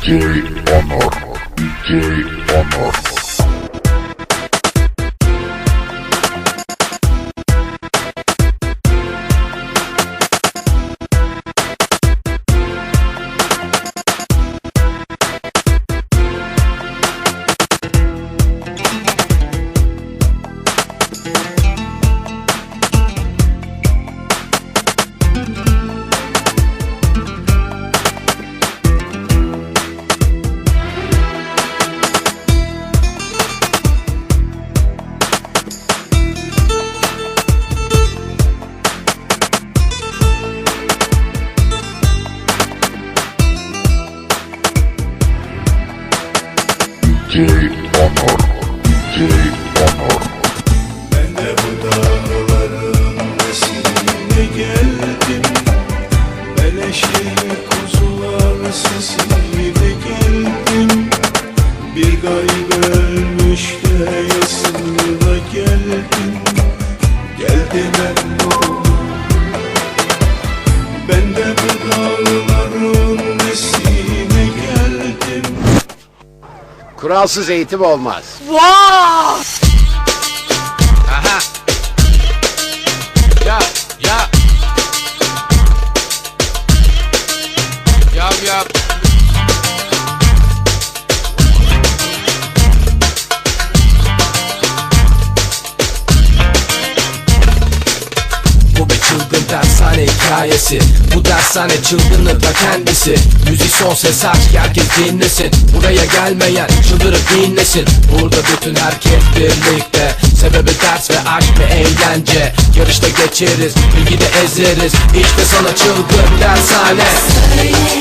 DJ Honor. DJ Honor. DJ Onur DJ Onur Ben de bu dağların nesine geldim. Beleşe kuzular sesine geldim. Bir garip ölmüş de yasına geldim. Geldim ben Ben de bu dağların Kuralsız eğitim olmaz. Aha. Ya ya. Yap yap. Hikayesi. Bu dershane çılgını da kendisi. Müzik son ses aç herkes dinlesin. Buraya gelmeyen çıldırıp dinlesin. Burada bütün herkes birlikte. Sebebi ders ve aşk ve eğlence. Yarışta geçeriz bilgide ezeriz. İşte sana çılgın dershane. Söyle,